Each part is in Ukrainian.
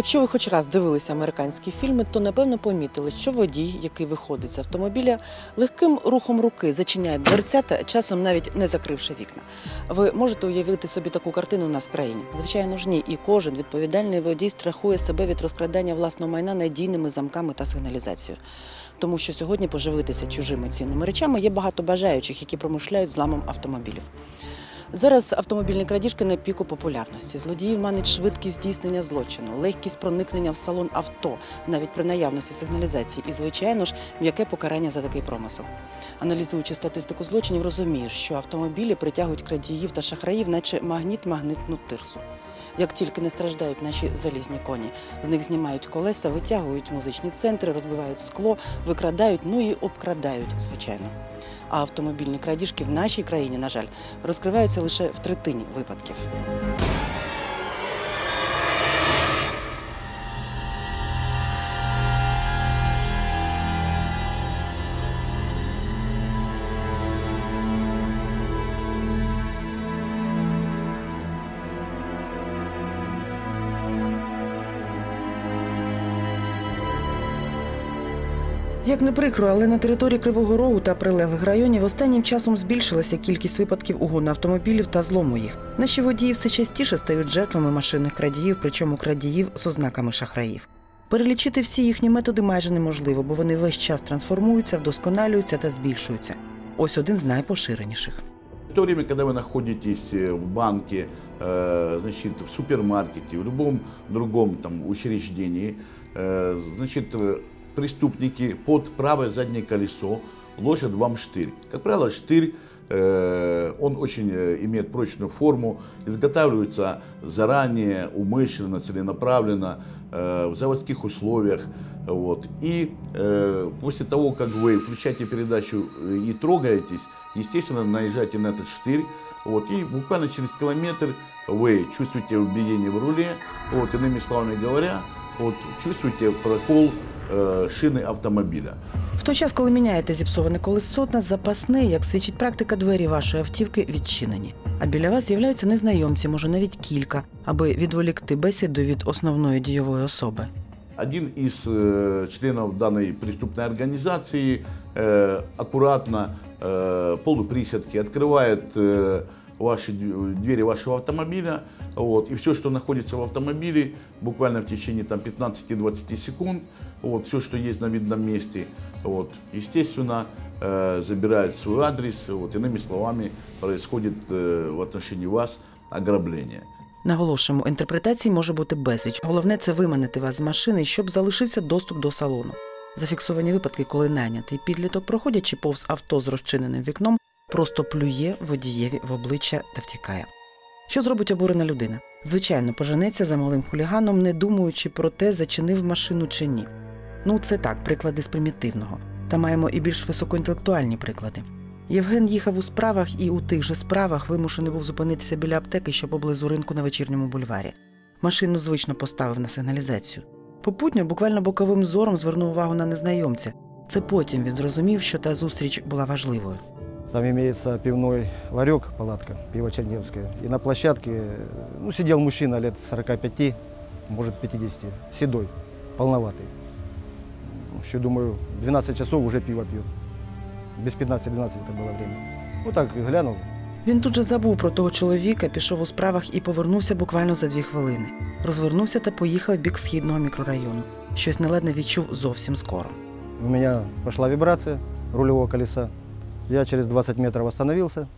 Якщо ви хоч раз дивилися американські фільми, то напевно помітили, що водій, який виходить з автомобіля, легким рухом руки зачиняє дверцята, часом навіть не закривши вікна. Ви можете уявити собі таку картину у нас в країні? Звичайно ж ні. І кожен відповідальний водій страхує себе від розкрадання власного майна надійними замками та сигналізацією. Тому що сьогодні поживитися чужими цінними речами є багато бажаючих, які промишляють зламом автомобілів. Зараз автомобільні крадіжки на піку популярності. Злодіїв манить швидкість здійснення злочину, легкість проникнення в салон авто, навіть при наявності сигналізації, і, звичайно ж, м'яке покарання за такий промисел. Аналізуючи статистику злочинів, розумієш, що автомобілі притягують крадіїв та шахраїв, наче магніт магнитну тирсу. Як тільки не страждають наші залізні коні, з них знімають колеса, витягують музичні центри, розбивають скло, викрадають, ну і обкрадають, звичайно. А автомобільні крадіжки в нашій країні, на жаль, розкриваються лише в третині випадків. Як не прикро, але на території Кривого Рогу та прилеглих районів останнім часом збільшилася кількість випадків угону автомобілів та злому їх. Наші водії все частіше стають жертвами машинних крадіїв, причому крадіїв з ознаками шахраїв. Перелічити всі їхні методи майже неможливо, бо вони весь час трансформуються, вдосконалюються та збільшуються. Ось один з найпоширеніших. В то время, когда вы находитесь э, в банке, э, значит, в супермаркете, в любом другом там, учреждении, э, значит, э, Преступники под правое заднее колесо ложат вам штырь. Как правило, штырь, э, он очень э, имеет прочную форму, изготавливается заранее, умышленно, целенаправленно, э, в заводских условиях. Вот. И после того, как вы включаете передачу и трогаетесь, естественно, наезжаете на этот штырь, вот, и буквально через километр вы чувствуете биение в руле, вот, иными словами говоря, вот, чувствуете прокол э, шины автомобиля. В той час, коли міняєте зіпсоване колесо на запасне, як свідчить практика, двері вашої автівки відчинені. А біля вас з'являються незнайомці, може навіть кілька, аби відволікти бесіду від основної дійової особи. Один из э, членов данной преступной организации э, аккуратно э, полуприседки открывает э, ваши дв- двери вашего автомобиля, вот, и все, что находится в автомобиле, буквально в течение там, 15-20 секунд, вот, все, что есть на видном месте, вот, естественно, э, забирает свой адрес, вот, иными словами, происходит э, в отношении вас ограбление. Наголошуємо, інтерпретацій може бути безліч. Головне це виманити вас з машини, щоб залишився доступ до салону. Зафіксовані випадки, коли найнятий підліток, проходячи повз авто з розчиненим вікном, просто плює водієві в обличчя та втікає. Що зробить обурена людина? Звичайно, поженеться за малим хуліганом, не думаючи про те, зачинив машину чи ні. Ну, це так, приклади з примітивного. Та маємо і більш високоінтелектуальні приклади. Євген їхав у справах і у тих же справах вимушений був зупинитися біля аптеки, що поблизу ринку на вечірньому бульварі. Машину звично поставив на сигналізацію. Попутньо буквально боковим зором звернув увагу на незнайомця. Це потім він зрозумів, що та зустріч була важливою. Там имеется пивной ларек, палатка, пиво Черневское. И на площадке ну, сидел мужчина лет 45, может 50, седой, полноватый. Еще, думаю, 12 часов уже пиво пьет. Без 15-12 это было время. Ну так, глянул. Він тут же забув про того чоловіка, пішов у справах і повернувся буквально за дві хвилини. Розвернувся та поїхав в бік східного мікрорайону. Щось неледне відчув зовсім скоро. У меня пошла вибрация рулевого колеса. Я через 20 метров остановился,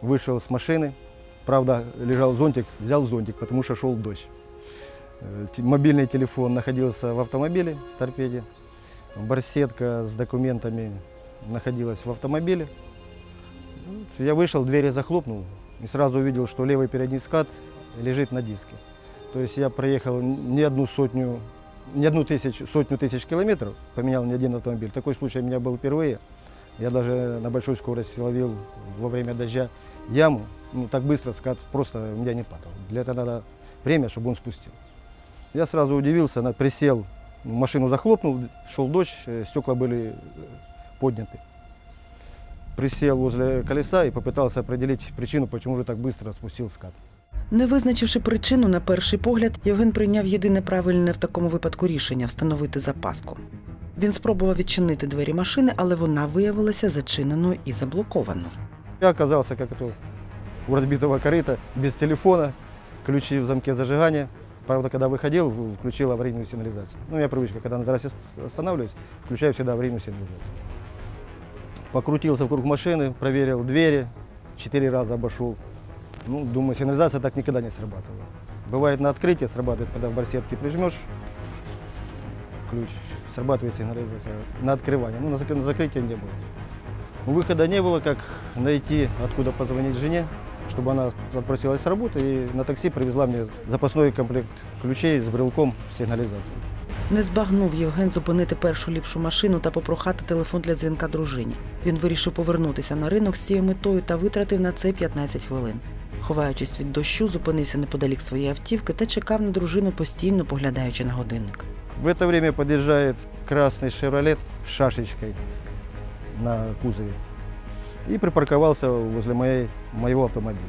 вышел с машины. Правда, лежал зонтик, взял зонтик, потому что шел дождь. Э, Мобильный телефон находился в автомобиле, торпеде. Барсетка с документами находилась в автомобиле. Вот Я вышел, двери захлопнул и сразу увидел, что левый передний скат лежит на диске. То есть я проехал не одну сотню, не одну тысячу, сотню тысяч километров, поменял не один автомобиль. Такой случай у меня был впервые. Я даже на большой скорости ловил во время дождя яму. Ну, так быстро скат просто у меня не падал. Для этого надо время, чтобы он спустил. Я сразу удивился, на- присел, машину захлопнул, шел дождь, э, стекла были э, подняты. Присел возле колеса и попытался определить причину, почему же так быстро спустил скат. Не визначивши причину на перший погляд, Євген прийняв єдине правильне в такому випадку рішення встановити запаску. Він спробував відчинити двері машини, але вона виявилася зачиненою і заблокованою. Я оказался как это у разбитого корыта, без телефона, ключи в замке зажигания. Правда, когда выходил, в- включил аварийную сигнализацию. Ну, у меня привычка, когда на трассе с- останавливаюсь, включаю всегда аварийную сигнализацию. Покрутился вокруг машины, проверил двери, четыре раза обошел. Ну, думаю, сигнализация так никогда не срабатывала. Бывает на открытии срабатывает, когда в барсетке прижмешь ключ, срабатывает сигнализация на открывание. Ну, на, зак- на закрытие не было. Выхода не было, как найти, откуда позвонить жене, чтобы она отпросилась с работы и на такси привезла мне запасной комплект ключей с брелком сигнализации. Не збагнув Євген зупинити першу ліпшу машину та попрохати телефон для дзвінка дружині. Він вирішив повернутися на ринок з цією метою та витратив на це 15 хвилин. Ховаючись від дощу, зупинився неподалік своєї автівки та чекав на дружину, постійно поглядаючи на годинник. В это время подъезжает красный «Шевролет» с шашечкой на кузове и припарковался возле моей, моего автомобиля.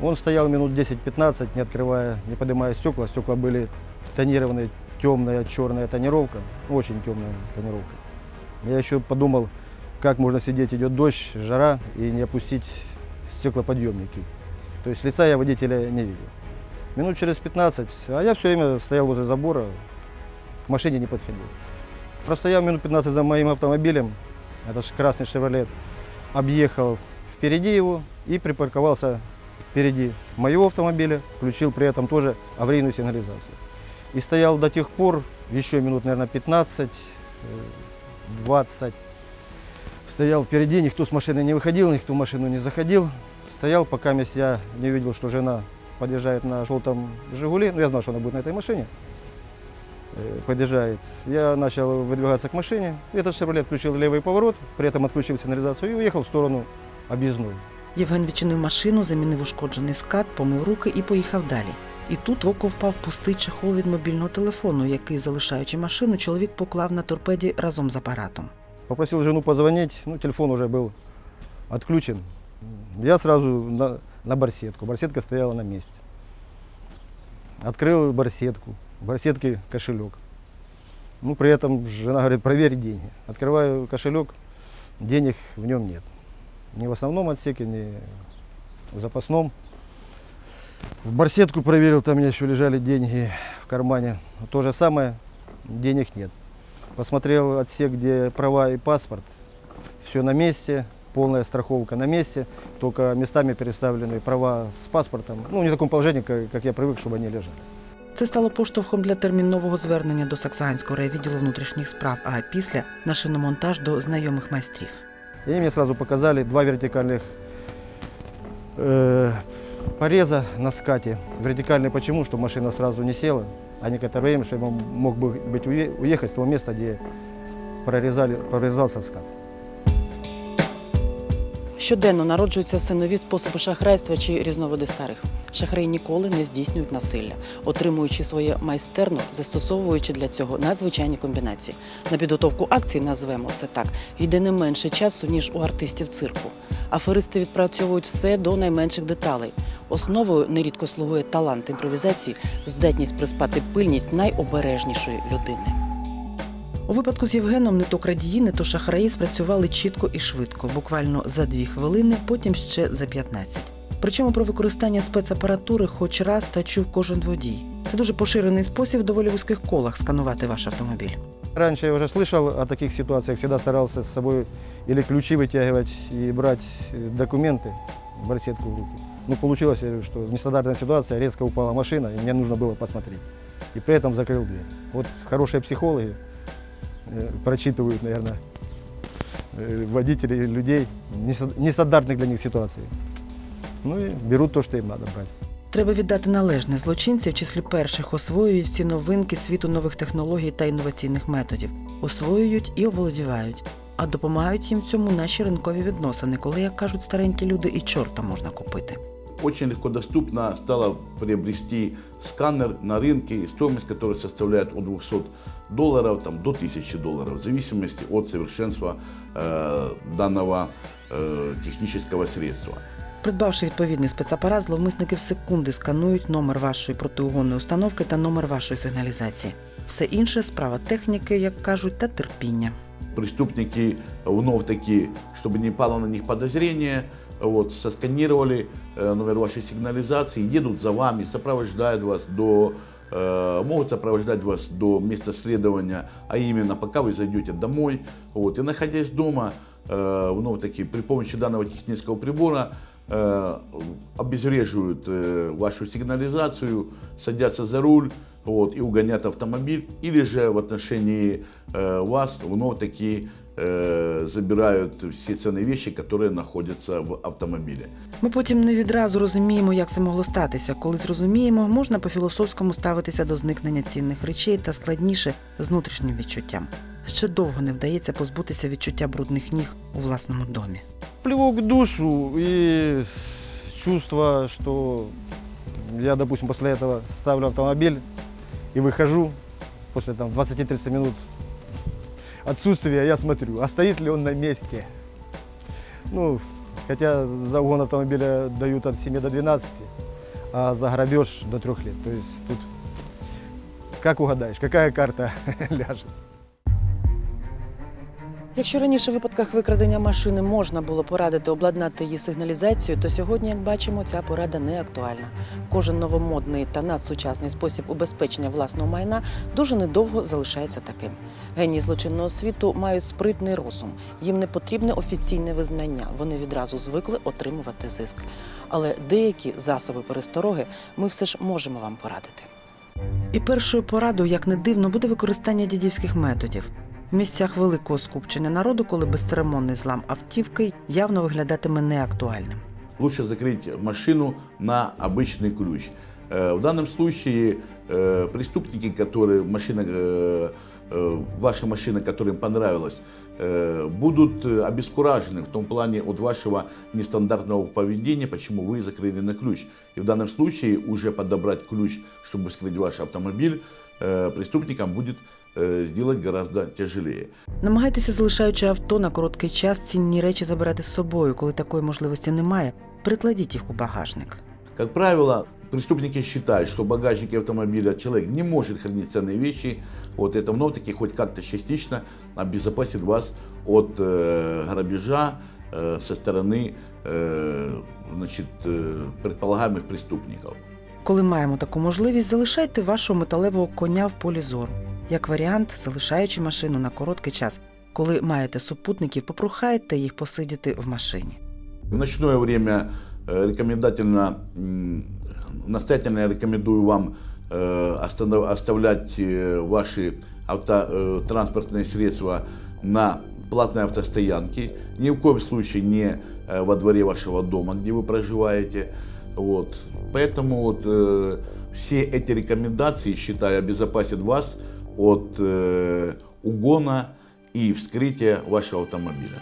Он стоял минут 10-15, не открывая, не поднимая стекла. Стекла были тонированные, темная черная тонировка, очень темная тонировка. Я еще подумал, как можно сидеть, идет дождь, жара, и не опустить стеклоподъемники. То есть лица я водителя не видел. Минут через 15, а я все время стоял возле забора, к машине не подходил. Простоял минут 15 за моим автомобилем, это же красный «Шевролет», объехал впереди его и припарковался впереди моего автомобиля, включил при этом тоже аварийную сигнализацию. И стоял до тех пор, еще минут, наверное, 15, э, 20. Стоял впереди, никто с машины не выходил, никто в машину не заходил. Стоял, пока я не увидел, что жена подъезжает на желтом «Жигуле». Ну, я знал, что она будет на этой машине. Э, Подъезжает. Я начал выдвигаться к машине. Этот «Шевролет» включил левый поворот, при этом отключил сигнализацию и уехал в сторону объездной. Євген відчинив машину, замінив ушкоджений скат, помив руки і поїхав далі. І тут в око впав пустий чехол від мобільного телефону, який, залишаючи машину, чоловік поклав на торпеді разом з апаратом. Попросил жену позвонить, ну, телефон уже был отключен. Я сразу на, барсетку. Барсетка стояла на месте. Открыл барсетку. В барсетке кошелек. Ну, при этом жена говорит, проверь деньги. Открываю кошелек, денег в нем нет. Ни в основном отсеке, ни в запасном. В барсетку проверил, там у меня еще лежали деньги в кармане. То же самое, денег нет. Посмотрел отсек, где права и паспорт. Все на месте, полная страховка на месте, только местами переставлены права с паспортом. Ну, не в таком положении, как, как я привык, чтобы они лежали. Це стало поштовхом для термінового звернення до Саксаганського райвідділу внутрішніх справ, а після на шиномонтаж до знайомих майстрів. И они мне сразу показали два вертикальных э, пореза на скате. Вертикальный почему? Чтобы машина сразу не села, а некоторое время, чтобы он мог бы быть уе- уехать с того места, где прорезали, прорезался скат. Щоденно народжуються все нові способи шахрайства чи різновиди старих. Шахраї ніколи не здійснюють насилля, отримуючи своє майстерно, застосовуючи для цього надзвичайні комбінації. На підготовку акцій назвемо це так. Йде не менше часу ніж у артистів цирку. Аферисти відпрацьовують все до найменших деталей. Основою нерідко слугує талант імпровізації, здатність приспати пильність найобережнішої людини. У випадку з Євгеном не то крадії, не то шахраї спрацювали чітко і швидко, буквально за дві хвилини, потім ще за 15. Причому про використання спецапаратури хоч раз та чув кожен водій. Це дуже поширений спосіб в доволі вузьких колах сканувати ваш автомобіль. Раньше я уже слышал о таких ситуациях, всегда старался с собой или ключи вытягивать и брать э, документы, барсетку в руки. Ну, получилось, э, что нестандартная ситуация, резко упала машина, и мне нужно было посмотреть. И при этом закрыл дверь. Вот хорошие психологи э, прочитывают, наверное, э, водителей, людей, неста- нестандартных для них ситуаций. Ну и берут то, что им надо брать. Треба віддати належне злочинці в числі перших освоюють всі новинки світу нових технологій та інноваційних методів, освоюють і оволодівають. А допомагають їм в цьому наші ринкові відносини, коли, як кажуть старенькі люди, і чорта можна купити. Очень легко доступно стало приобрести сканер на рынке, стоимость которого составляет от 200 долларов там, до 1000 долларов, в зависимости от совершенства э, данного э, технического средства. Придбавши відповідний спецапарат, зловмисники в секунди сканують номер вашої протиугонної установки та номер вашої сигналізації. Все інше справа техніки, як кажуть, та терпіння. Преступники вновь таки, чтобы не пало на них подозрение, вот, сосканировали э, номер вашей сигнализации, едут за вами, сопровождают вас до, э, могут сопровождать вас до места следования, а именно пока вы зайдете домой. Вот, и находясь дома, э, вновь таки при помощи данного технического прибора э, обезвреживают э, вашу сигнализацию, садятся за руль вот, и угонят автомобиль, или же в отношении э, вас вновь таки э, забирают все ценные вещи, которые находятся в автомобиле. Ми потім не відразу розуміємо, як це могло статися. Коли зрозуміємо, можна по-філософському ставитися до зникнення цінних речей та складніше з внутрішнім відчуттям. Ще довго не вдається позбутися відчуття брудних ніг у власному домі. Плевок в душу и чувство, что я, допустим, после этого ставлю автомобиль и выхожу после там 20-30 минут отсутствия, я смотрю, а стоит ли он на месте. Ну, хотя за угон автомобиля дают от 7 до 12, а за грабеж до 3 лет. То есть тут как угадаешь, какая карта ляжет. Якщо раніше в випадках викрадення машини можна було порадити обладнати її сигналізацію, то сьогодні, як бачимо, ця порада не актуальна. Кожен новомодний та надсучасний спосіб убезпечення власного майна дуже недовго залишається таким. Генії злочинного світу мають спритний розум. Їм не потрібне офіційне визнання. Вони відразу звикли отримувати зиск. Але деякі засоби перестороги ми все ж можемо вам порадити. І першою порадою, як не дивно, буде використання дідівських методів. В місцях великого скупчення народу, коли безцеремонний злам автівки явно виглядатиме неактуальним. лучше закрыть машину на обычный ключ. Э, В данном случае э, преступники, которые машина, э, э, ваша машина, которая им понравилась, э, будут э, обескуражены в том плане от вашего нестандартного поведения, почему вы закрыли на ключ. И в данном случае уже подобрать ключ, чтобы скрыть ваш автомобиль, э, преступникам будет э, сделать гораздо тяжелее. Намагайтеся, залишаючи авто на короткий час, цінні речі забирати з собою. Коли такої можливості немає, прикладіть їх у багажник. Как правило, преступники считают, что в багажнике автомобиля человек не может хранить ценные вещи. Вот это вновь-таки хоть как-то частично обезопасит вас от э, грабежа э, со стороны э, значит, э, предполагаемых преступников. Коли маємо таку можливість, залишайте вашого металевого коня в полі зору. Як варіант, залишаючи машину на короткий час. Коли маєте супутників, попрохайте їх посидіти в машині. В ночное время э, рекомендательно, м, настоятельно я рекомендую вам э, останов- оставлять э, ваши авто, э, транспортные средства на платной автостоянке, ни в коем случае не э, во дворе вашего дома, где вы проживаете. Вот. Поэтому вот, э, все эти рекомендации, считаю, обезопасят вас от э, угона и вскрытия вашего автомобиля.